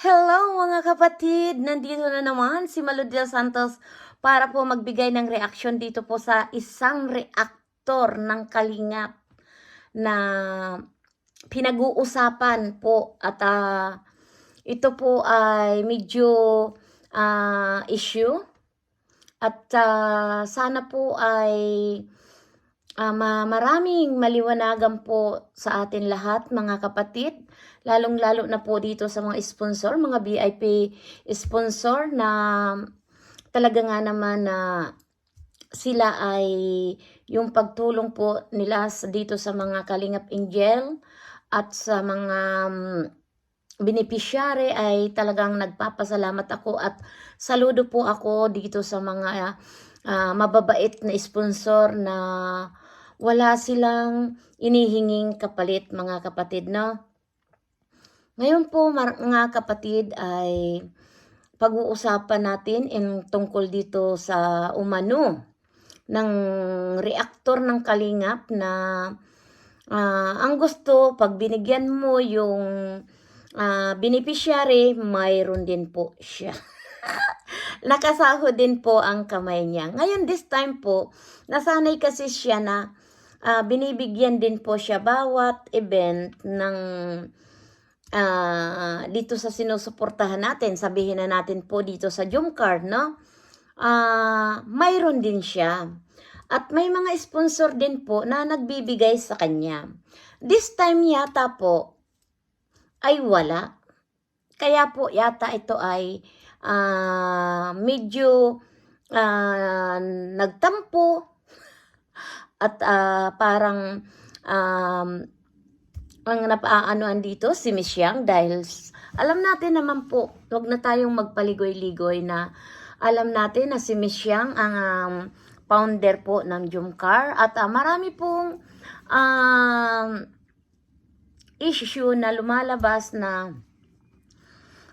Hello mga kapatid! Nandito na naman si Maludia Santos para po magbigay ng reaksyon dito po sa isang reaktor ng Kalingap na pinag-uusapan po at ah, ito po ay medyo ah, issue at ah, sana po ay ah, ma- maraming maliwanagan po sa atin lahat mga kapatid. Lalong-lalo na po dito sa mga sponsor, mga VIP sponsor na talaga nga naman na sila ay yung pagtulong po nila dito sa mga Kalingap Angel at sa mga mm, beneficiary ay talagang nagpapasalamat ako at saludo po ako dito sa mga ah, mababait na sponsor na wala silang inihinging kapalit mga kapatid no. Ngayon po mga kapatid ay pag-uusapan natin in tungkol dito sa umano ng reaktor ng Kalingap na ah, ang gusto pag binigyan mo yung ah, beneficiary mayroon din po siya. Nakasahod din po ang kamay niya. Ngayon this time po, nasanay kasi siya na ah, binibigyan din po siya bawat event ng ah, dito sa sinusuportahan natin, sabihin na natin po dito sa Jumcard, no? Ah, mayroon din siya. At may mga sponsor din po na nagbibigay sa kanya. This time yata po ay wala. Kaya po yata ito ay ah, medyo ah, nagtampo at ah, parang um, ang napaanoan dito si Miss Yang dahil alam natin naman po, wag na tayong magpaligoy-ligoy na alam natin na si Miss Yang ang um, founder po ng Jumcar at ah, marami pong um, issue na lumalabas na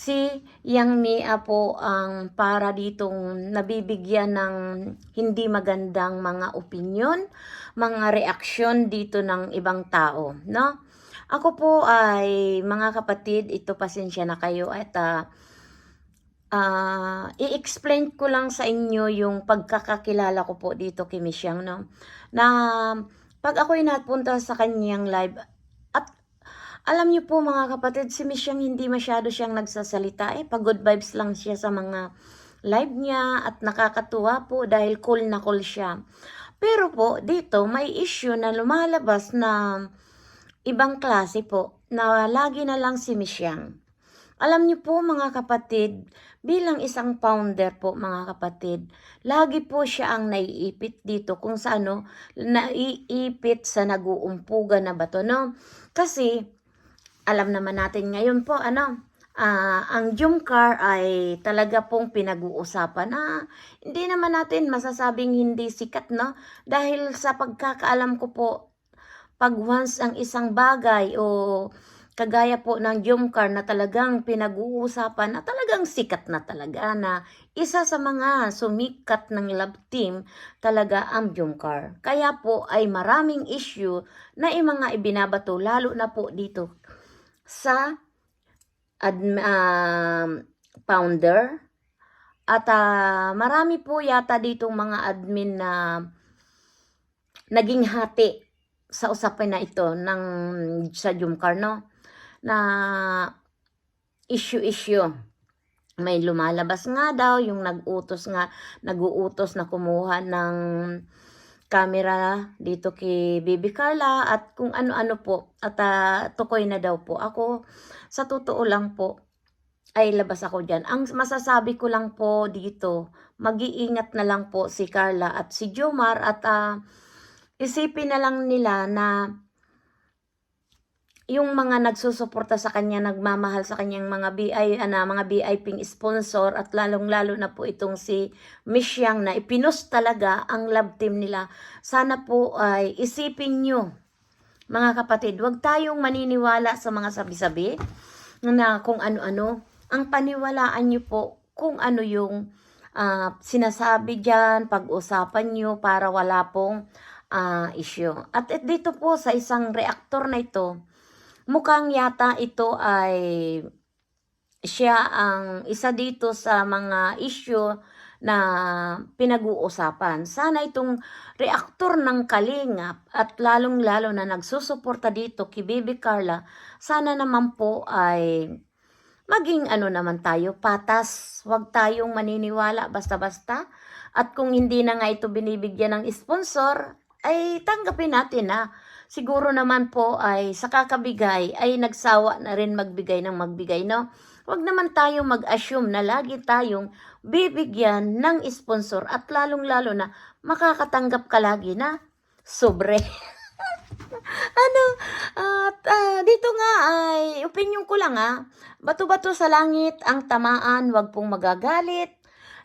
si Yang Mia po ang para ditong nabibigyan ng hindi magandang mga opinion, mga reaksyon dito ng ibang tao, no? Ako po ay mga kapatid, ito pasensya na kayo at ah, ah, i-explain ko lang sa inyo yung pagkakakilala ko po dito kay Miss Yang, no? Na pag ako'y napunta sa kanyang live alam niyo po mga kapatid, si Miss Yang hindi masyado siyang nagsasalita eh. Pag good vibes lang siya sa mga live niya at nakakatuwa po dahil cool na cool siya. Pero po, dito may issue na lumalabas na ibang klase po na lagi na lang si Miss Yang. Alam niyo po mga kapatid, bilang isang founder po mga kapatid, lagi po siya ang naiipit dito kung sa ano, naiipit sa naguumpugan na bato, no? Kasi, alam naman natin ngayon po, ano, ah, ang Jumcar ay talaga pong pinag-uusapan na hindi naman natin masasabing hindi sikat, no? Dahil sa pagkakaalam ko po, pag once ang isang bagay o kagaya po ng Jumcar na talagang pinag-uusapan na talagang sikat na talaga na isa sa mga sumikat ng love team talaga ang Jumcar. Kaya po ay maraming issue na mga ibinabato lalo na po dito sa adm- um, founder at ah, marami po yata ditong mga admin na naging hati sa usapin na ito ng sa Jumcar no na issue-issue. May lumalabas nga daw yung nag-utos nga, nag-uutos na kumuha ng camera dito kay Baby Carla at kung ano-ano po at ah, tukoy na daw po ako sa totoo lang po ay labas ako dyan. Ang masasabi ko lang po dito, mag-iingat na lang po si Carla at si Jomar at ah, isipin na lang nila na yung mga nagsusuporta sa kanya, nagmamahal sa kanyang mga BI, ana, mga VIP sponsor at lalong-lalo na po itong si Miss Yang na ipinost talaga ang love team nila. Sana po ay isipin nyo, mga kapatid, wag tayong maniniwala sa mga sabi-sabi na kung ano-ano. Ang paniwalaan nyo po kung ano yung ah, sinasabi dyan, pag-usapan nyo para wala pong ah, issue. At et- dito po sa isang reaktor na ito, mukhang yata ito ay siya ang isa dito sa mga issue na pinag-uusapan. Sana itong reaktor ng Kalingap at lalong-lalo na nagsusuporta dito kay Bibi Carla, sana naman po ay maging ano naman tayo, patas. Huwag tayong maniniwala basta-basta. At kung hindi na nga ito binibigyan ng sponsor, ay tanggapin natin na siguro naman po ay sa kakabigay ay nagsawa na rin magbigay ng magbigay, no? Huwag naman tayo mag-assume na lagi tayong bibigyan ng sponsor at lalong-lalo na makakatanggap ka lagi na sobre. ano, at ah, dito nga ay opinion ko lang ah, bato-bato sa langit ang tamaan, wag pong magagalit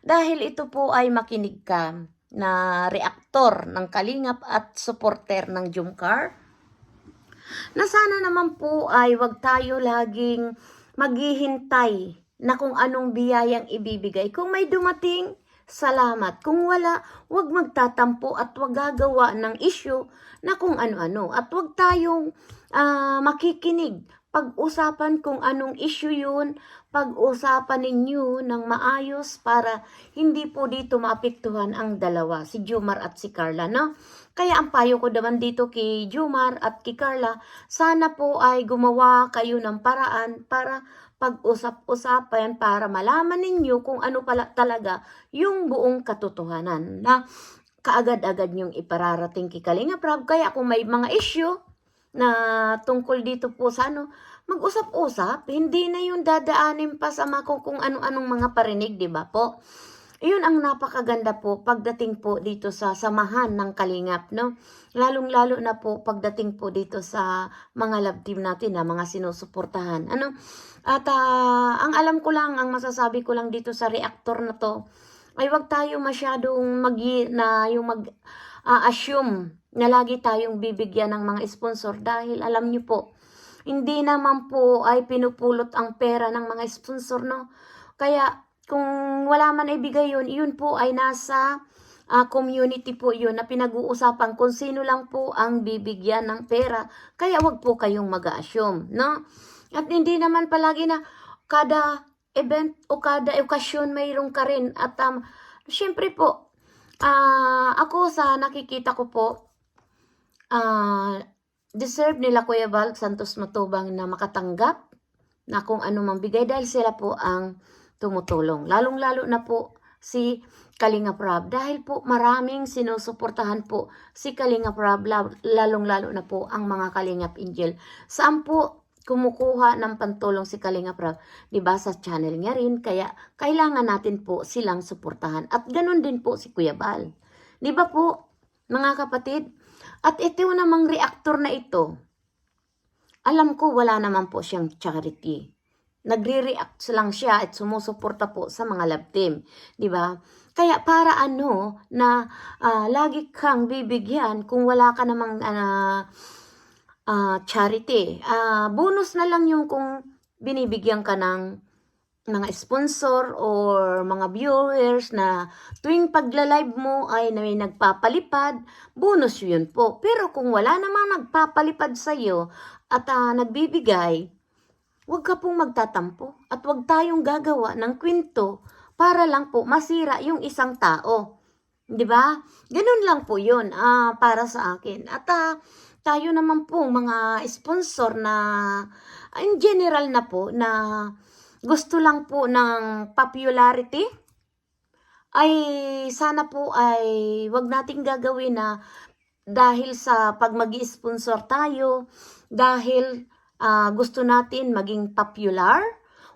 dahil ito po ay makinig ka na reaktor ng Kalingap at supporter ng Jumcar na sana naman po ay wag tayo laging maghihintay na kung anong biyayang ibibigay. Kung may dumating, salamat. Kung wala, wag magtatampo at wag gagawa ng issue na kung ano-ano. At wag tayong ah, makikinig. Pag-usapan kung anong issue yun, pag-usapan ninyo ng maayos para hindi po dito maapektuhan ang dalawa, si Jumar at si Carla, no? Kaya ang payo ko naman dito kay Jumar at kay Carla, sana po ay gumawa kayo ng paraan para pag-usap-usapan para malaman ninyo kung ano pala talaga yung buong katotohanan na kaagad-agad yung ipararating kay Kalinga Prab. Kaya kung may mga issue na tungkol dito po sa ano, mag-usap-usap, hindi na yung dadaanin pa sa mga kung, kung ano-anong mga parinig, di ba po? Iyon ang napakaganda po pagdating po dito sa samahan ng Kalingap, no? Lalong-lalo na po pagdating po dito sa mga love team natin na mga sinusuportahan. Ano? At ah, ang alam ko lang, ang masasabi ko lang dito sa reactor na to, ay wag tayo masyadong mag na yung mag ah, assume na lagi tayong bibigyan ng mga sponsor dahil alam niyo po, hindi naman po ay pinupulot ang pera ng mga sponsor, no? Kaya kung wala man ay bigay yun, yun po ay nasa ah, community po yun na pinag-uusapan kung sino lang po ang bibigyan ng pera. Kaya wag po kayong mag-assume, no? At hindi naman palagi na kada event o kada okasyon mayroon ka rin. At um, syempre po, ah, ako sa nakikita ko po, ah, deserve nila Kuya Val Santos Matubang na makatanggap na kung ano mang bigay dahil sila po ang tumutulong. Lalong-lalo na po si Kalinga Prab dahil po maraming sinusuportahan po si Kalinga Prab lalong-lalo na po ang mga Kalingap Angel. Saan po kumukuha ng pantulong si Kalinga Prab? 'Di ba sa channel niya rin kaya kailangan natin po silang suportahan. At ganun din po si Kuya Bal. 'Di ba po mga kapatid? At ito namang reaktor na ito, alam ko wala naman po siyang charity. Nagre-react lang siya at sumusuporta po sa mga love team. Di ba? Kaya para ano na ah, lagi kang bibigyan kung wala ka namang ah, ah, charity. Ah, bonus na lang yung kung binibigyan ka ng mga sponsor or mga viewers na tuwing pagla-live mo ay may nagpapalipad, bonus yun po. Pero kung wala namang nagpapalipad sa iyo at ah, nagbibigay, huwag ka pong magtatampo at huwag tayong gagawa ng kwento para lang po masira yung isang tao. 'Di ba? Ganun lang po 'yun ah, para sa akin. At ah, tayo naman po mga sponsor na in general na po na gusto lang po ng popularity ay sana po ay wag nating gagawin na dahil sa pag mag sponsor tayo, dahil ah, gusto natin maging popular,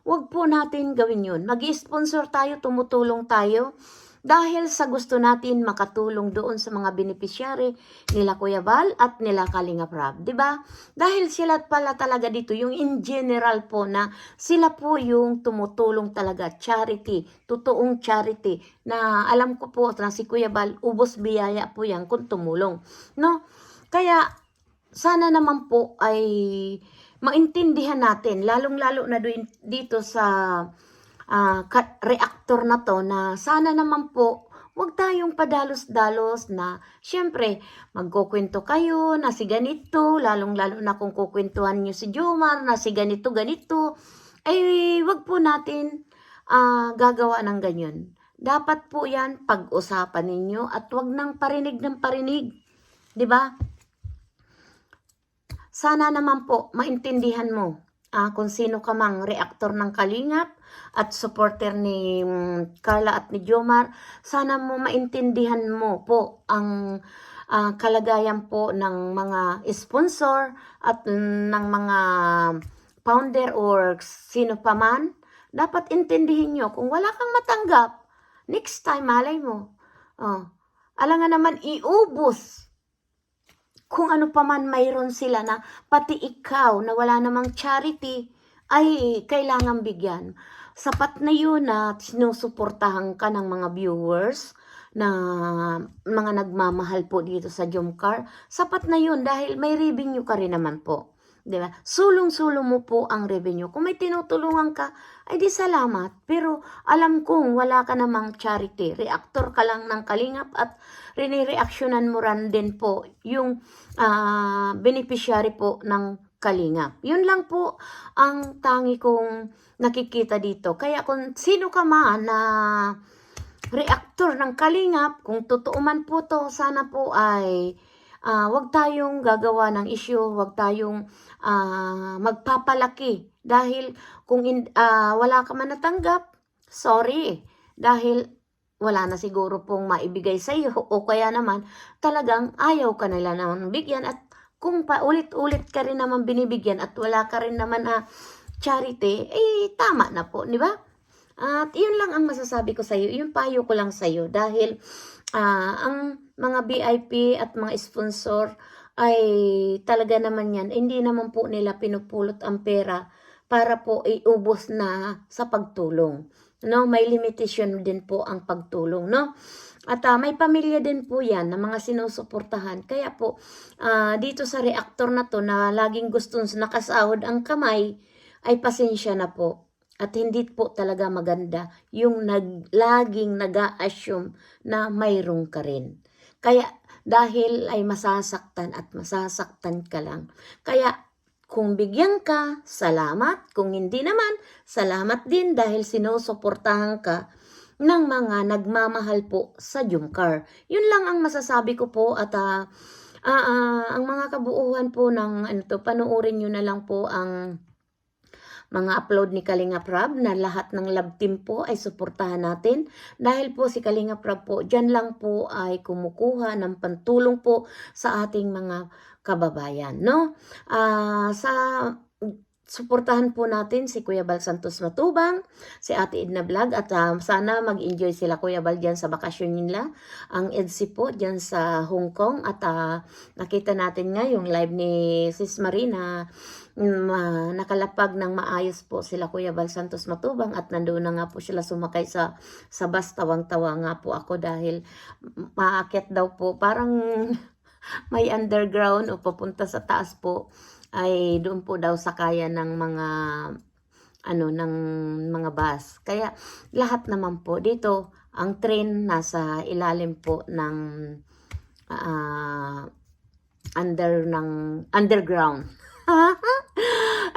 wag po natin gawin yun. mag sponsor tayo, tumutulong tayo, dahil sa gusto natin makatulong doon sa mga beneficiary nila Kuya Val at nila Kalinga Prab. 'di ba? Dahil sila pala talaga dito, yung in general po na sila po yung tumutulong talaga, charity, totoong charity, na alam ko po na si Kuya Val, ubos biyaya po yan kung tumulong. No? Kaya, sana naman po ay maintindihan natin, lalong-lalo na dito sa ah, ka- reactor na to na sana naman po wag tayong padalos-dalos na syempre magkukwento kayo na si ganito lalong-lalo na kung kukwentuhan nyo si Jomar na si ganito ganito ay wag po natin ah, gagawa ng ganyan. Dapat po yan pag-usapan ninyo at wag nang parinig ng parinig. 'Di ba? Sana naman po maintindihan mo ah, kung sino ka mang reaktor ng Kalingap at supporter ni mm, Carla at ni Jomar. Sana mo maintindihan mo po ang ah, kalagayan po ng mga sponsor at ng mga founder or sino pa man. Dapat intindihin nyo kung wala kang matanggap, next time malay mo. Oh, alangan naman iubos kung ano pa man mayroon sila na pati ikaw na wala namang charity ay kailangan bigyan. Sapat na yun na sinusuportahan ka ng mga viewers na mga nagmamahal po dito sa Jomcar. Sapat na yun dahil may revenue ka rin naman po. Di ba? Sulong-sulong mo po ang revenue. Kung may tinutulungan ka, ay di salamat. Pero alam kong wala ka namang charity. Reactor ka lang ng kalingap at rinireaksyonan mo ran din po yung ah, beneficiary po ng kalingap. Yun lang po ang tangi kong nakikita dito. Kaya kung sino ka man na reactor ng kalingap, kung totoo man po to, sana po ay ah, wag tayong gagawa ng issue, wag tayong ah, magpapalaki. Dahil kung in- ah, wala ka man natanggap, sorry. Dahil wala na siguro pong maibigay sa iyo o kaya naman talagang ayaw ka nila naman bigyan at kung paulit-ulit ka rin naman binibigyan at wala ka rin naman na charity, eh tama na po, di ba? At yun lang ang masasabi ko sa iyo, yung payo ko lang sa iyo dahil ah, ang mga VIP at mga sponsor ay talaga naman yan, hindi naman po nila pinupulot ang pera para po iubos na sa pagtulong. No, may limitation din po ang pagtulong, no? At ah, may pamilya din po yan na mga sinusuportahan. Kaya po, ah, dito sa reactor na to na laging gustong nakasahod ang kamay, ay pasensya na po. At hindi po talaga maganda yung nag, laging nag assume na mayroong ka rin. Kaya dahil ay masasaktan at masasaktan ka lang. Kaya kung bigyan ka, salamat. Kung hindi naman, salamat din dahil sinusuportahan ka ng mga nagmamahal po sa Jumcar. Yun lang ang masasabi ko po at ah, ah, ah, ang mga kabuuhan po ng ano to, panoorin nyo na lang po ang mga upload ni Kalinga Prab na lahat ng love team po ay suportahan natin. Dahil po si Kalinga Prab po, dyan lang po ay kumukuha ng pantulong po sa ating mga kababayan. No? Ah, sa suportahan po natin si Kuya Bal Santos Matubang, si Ate Edna Vlog at ah, sana mag-enjoy sila Kuya Bal dyan sa bakasyon nila. Ang EDSI po dyan sa Hong Kong at ah, nakita natin nga yung live ni Sis Marina ma, nakalapag ng maayos po sila Kuya Bal Santos Matubang at nandoon na nga po sila sumakay sa sa bus tawang-tawa nga po ako dahil maakyat daw po parang may underground o papunta sa taas po ay doon po daw sakayan ng mga ano ng mga bus. Kaya lahat naman po dito ang train nasa ilalim po ng ah, under ng underground.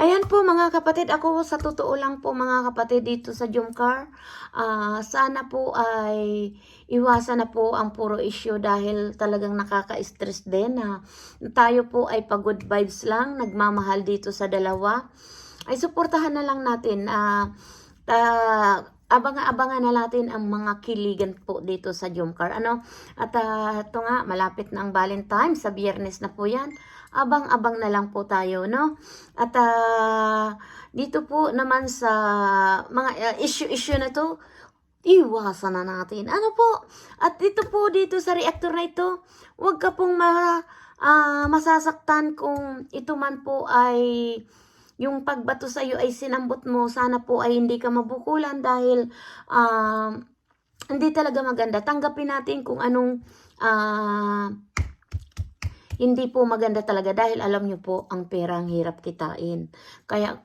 Ayan po mga kapatid, ako sa totoo lang po mga kapatid dito sa Jumcar, ah, sana po ay iwasan na po ang puro issue dahil talagang nakaka-stress din na tayo po ay pagod vibes lang, nagmamahal dito sa dalawa. Ay suportahan na lang natin, ah, ta- abangan-abangan na natin ang mga kiligan po dito sa Jumcar. Ano? At ah, ito nga, malapit na ang Valentine, sa biyernes na po yan abang-abang na lang po tayo, no? At ah, dito po naman sa mga ah, issue-issue na to, iwasan na natin. Ano po? At dito po, dito sa reactor na ito, huwag ka pong ma, ah, masasaktan kung ito man po ay yung pagbato sa iyo ay sinambot mo, sana po ay hindi ka mabukulan dahil ah, hindi talaga maganda. Tanggapin natin kung anong ah, hindi po maganda talaga dahil alam nyo po ang pera ang hirap kitain. Kaya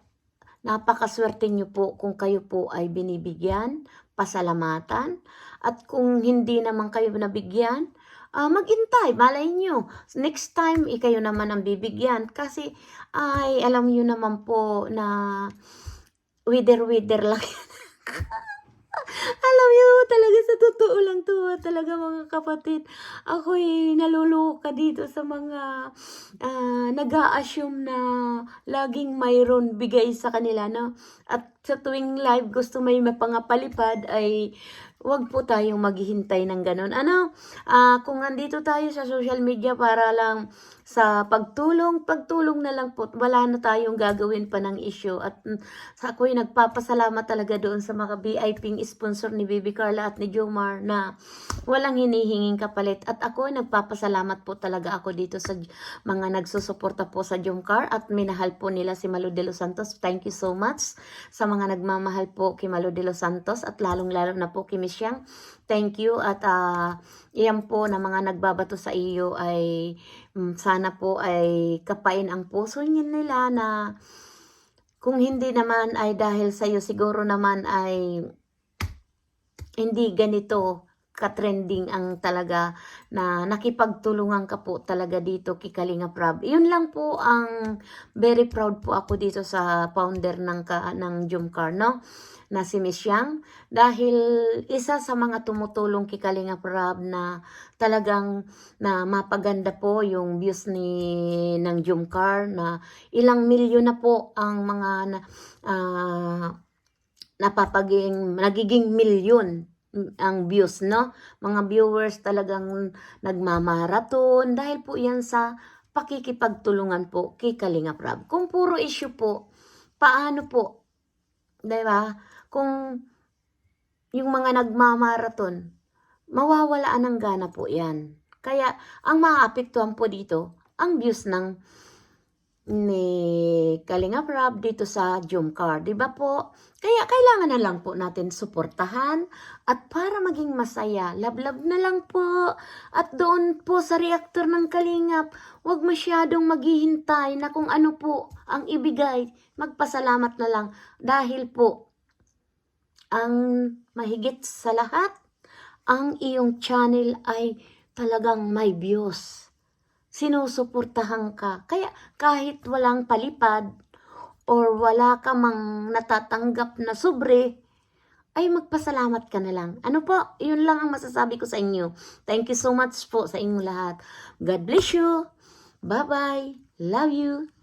napakaswerte nyo po kung kayo po ay binibigyan, pasalamatan, at kung hindi naman kayo nabigyan, ah, mag-intay, malay nyo. Next time, ikayo naman ang bibigyan. Kasi ay alam nyo naman po na wither-wither lang yan. Alam niyo, talaga sa totoo lang to, ah, talaga mga kapatid. Ako'y naluluka dito sa mga ah, nag-a-assume na laging mayroon bigay sa kanila, no? At sa tuwing live gusto may mapangapalipad ay wag po tayong maghihintay ng ganun. Ano, ah, kung nandito tayo sa social media para lang sa pagtulong, pagtulong na lang po. Wala na tayong gagawin pa ng issue. At mm, sa ako'y nagpapasalamat talaga doon sa mga VIP sponsor ni Bibi Carla at ni Jomar na walang hinihinging kapalit. At ako nagpapasalamat po talaga ako dito sa mga nagsusuporta po sa Jomcar at minahal po nila si Malo de los Santos. Thank you so much sa mga nagmamahal po kay Malo de los Santos at lalong-lalo na po kay Miss Yang. Thank you at ah, iyan po na mga nagbabato sa iyo ay mm, sana po ay kapain ang puso nila na kung hindi naman ay dahil sa iyo siguro naman ay hindi ganito ka-trending ang talaga na nakipagtulungan ka po talaga dito kay Kalinga Prab. Yun lang po ang very proud po ako dito sa founder ng ka, ng Jumcar, no? Na si Miss Yang dahil isa sa mga tumutulong kay Kalinga Prab na talagang na mapaganda po yung views ni ng Jumcar na ilang milyon na po ang mga na, ah, napapaging nagiging milyon ang views, no? Mga viewers talagang nagmamaraton dahil po yan sa pakikipagtulungan po kay Kalinga Prab. Kung puro issue po, paano po? 'Di ba? Kung yung mga nagmamaraton, mawawalaan ng gana po yan. Kaya, ang maapektuhan po dito, ang views ng ni Kalinga Prab dito sa Jumcar, di ba po? Kaya kailangan na lang po natin suportahan at para maging masaya, lablab na lang po. At doon po sa reactor ng Kalingap, huwag masyadong maghihintay na kung ano po ang ibigay. Magpasalamat na lang dahil po ang mahigit sa lahat, ang iyong channel ay talagang may views sinusuportahan ka. Kaya kahit walang palipad or wala ka mang natatanggap na sobre, ay magpasalamat ka na lang. Ano po? Yun lang ang masasabi ko sa inyo. Thank you so much po sa inyong lahat. God bless you. Bye-bye. Love you.